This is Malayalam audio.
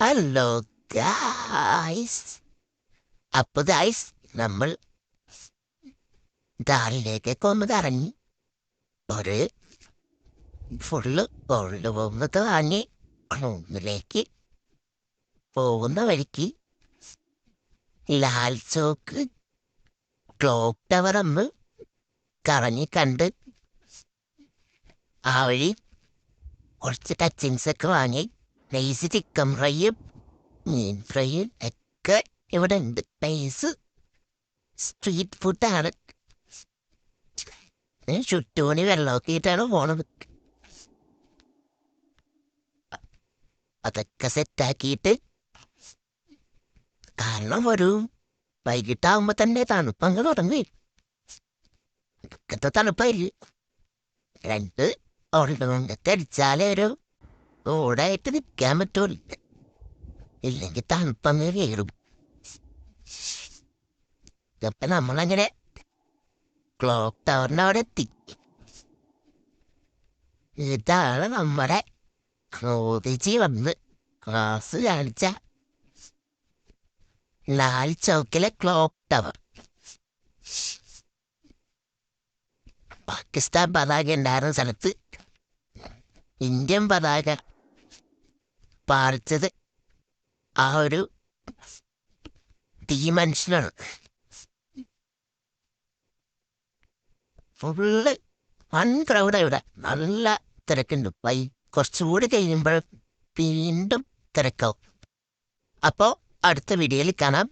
ഹലോ ഗായ്സ് അപ്പൊ ഗായ്സ് നമ്മൾ ദാലിലേക്കൊക്കെ ഒന്ന് കറങ്ങി. ഒരു ഫുള്ള് ഗോൾഡ് പോകുന്നത് വാങ്ങി റൂമിലേക്ക് പോകുന്ന വഴിക്ക് ലാൽ ചോക്ക് ക്ലോക്ക് ടവർ ഒന്ന് കറങ്ങി കണ്ട് ആ വഴി കുറച്ച് ടച്ചിങ്സൊക്കെ വാങ്ങി. നൈസ് ചിക്കൻ ഫ്രൈയും മീൻ ഫ്രൈയും ഒക്കെ ഇവിടെ ഉണ്ട്. പ്ലേസ് സ്ട്രീറ്റ് ഫുഡാണ് ചുറ്റൂണി വെള്ളമൊക്കെ ഇട്ടാണ് പോണത്. അതൊക്കെ സെറ്റാക്കിയിട്ട് കാരണം ഒരു വൈകിട്ടാവുമ്പോ തന്നെ തണുപ്പങ്ങ് തുടങ്ങി. ഇക്കത്തെ തണുപ്പായിരിക്കും. രണ്ട് ഓൾഡുകൊണ്ടൊക്കെ അടിച്ചാലേ ഒരു ഓടായിട്ട് നിൽക്കാൻ പറ്റൂല. ഇല്ലെങ്കിൽ തണുപ്പന്ന് കയറും ഇതൊക്കെ നമ്മളങ്ങനെ ക്ലോക്ക് ടവറിന്റെ അവിടെ എത്തി. ഇതാണ് നമ്മുടെ മോദിജി വന്ന് ക്ലാസ് കാണിച്ച ലാൽ ചൗക്കിലെ ക്ലോക്ക് ടവർ. പാകിസ്ഥാൻ പതാക ഉണ്ടായിരുന്ന സ്ഥലത്ത് ഇന്ത്യൻ പതാക പാറിച്ചത് ആ ഒരു തീ മനുഷ്യനാണ് ഫുള്ള് വൺ ക്രൗഡ് ഇവിടെ നല്ല തിരക്കുണ്ട്. വൈ കുറച്ചുകൂടി കഴിയുമ്പോൾ വീണ്ടും തിരക്കാവും. അപ്പോൾ അടുത്ത വീഡിയോയിൽ കാണാം.